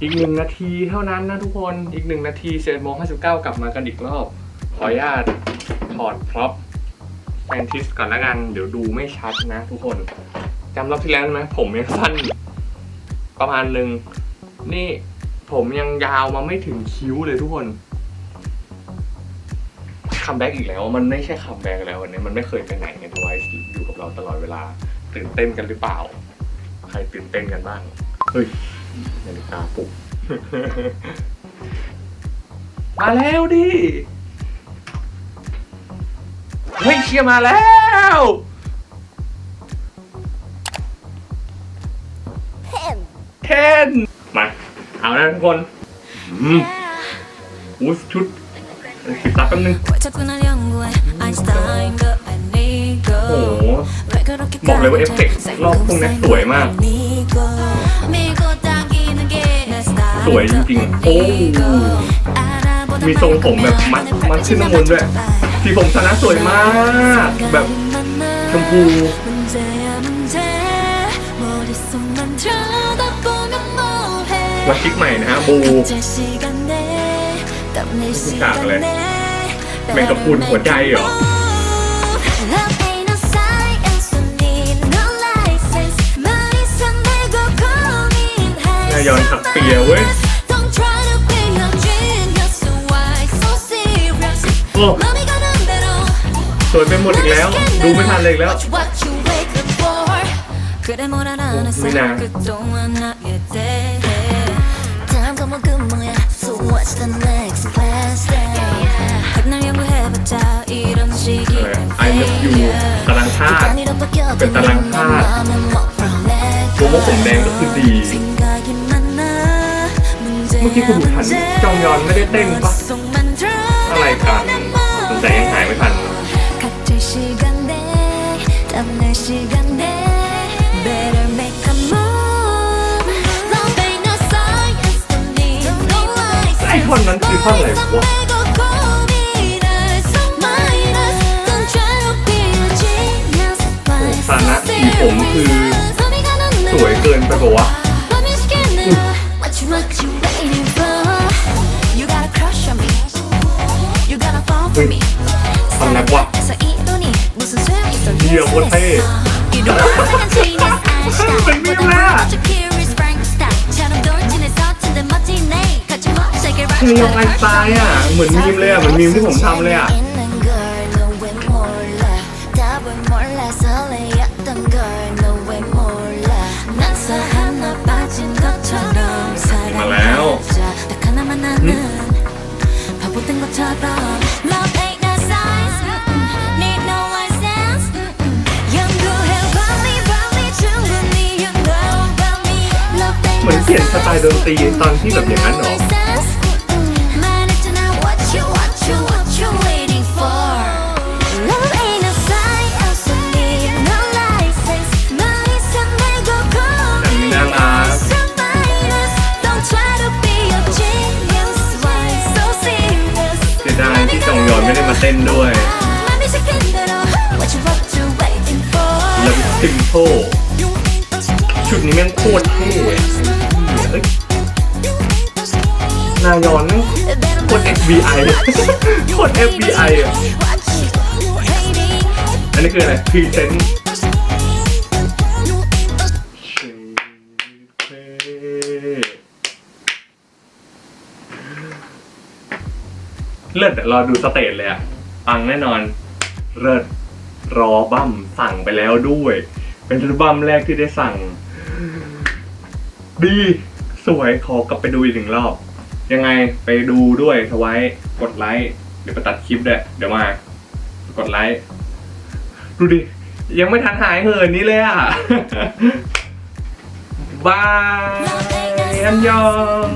อีกหนึ่งนาทีเท่านั้นนะทุกคน อีกหนึ่งนาทีเซนโมงห้าสิบเก้ากลับมากันอีกรอบ ขออนุญาตถอดพร็อพแฟนทิสก่อนละกัน เดี๋ยวดูไม่ชัดนะทุกคนจำรอบที่แล้วได้ไหมผมยังสั้นประมาณหนึ่งนี่ผมยังยาวมาไม่ถึงคิ้วเลยทุกคนคัมแบ็กอีกแล้ว มันไม่ใช่คัมแบ็กแล้ววันนี้มันไม่เคยไปไหนไงทวายอยู่กับเราตลอดเวลา ตื่นเต้นกันหรือเปล่า ใครตื่นเต้นกันบ้าง เฮ้ยนาฬิกาปลุก มาแล้วดิ เฮ้ยเชียมาแล้วเทนมา เอาแล้วทุกคนอืมอุ้ยชุดสิดตาแป๊บนึง โอ้โหบอกเลยว่าเอฟเฟกต์รอบพวกนี้สวยมาก สวยจริงๆโอ้มีทรงผมแบบมัดมัดขึ้นน้ำงนด้วยสีผมชนะสวยมาก แบบชมพูวัดคลิกใหม่นะฮะบูฉากเลยแม่กับคุณหัวใจเหรอ ฮยอนถักเปียเว้ยโอ้สวยไปหมดอีกแล้ว ดูไม่ทันเลยแล้วไม่นานไอ้เลิฟยูตารางธาตุเป็นตารางธาตุตัโมุกผมแดงก็คือดี มื่อกี้คุณขันจองยอนไม่ได้เต้นปะอะไรกันสงสัยยังหายไม่ทันไอท่อนนั้นคือท่อนอะไรวะสานะสีผมคือสวยเกินไปปะวะ เหี้ยโคตรเท่เป็นมิวล่ะคือยองไอน์สไตล์อะ เหมือนมีมเลยอะ เหมือนมีมที่ผมทำเลยอะ ห็นสไตล์ดนตรีตอนที่แบบอย่างนั้นหรอไม่ได้มาเต้นด้วยแล้วตึงโพชุดนี้แม่งโคตรเท่ อะเอ้ยนายอนนั่งคตร FBI คตร FBI อะอันนี้คืออะไรพรีเซนต์เลิศอะรอดูสเตจเลยอะปังแน่นอนเลิศรอบัมสั่งไปแล้วด้วย เป็นอัลบั้มแรกที่ได้สั่ง ดี สวยขอกลับไปดูอีกหนึ่งรอบ ยังไงไปดูด้วยทไว้กดไลค์เดี๋ยวไปตัดคลิปด้วยเดี๋ยวมากดไลค์ดูดิ ยังไม่ทันหายเหินนี้เลยอะบายอันยอง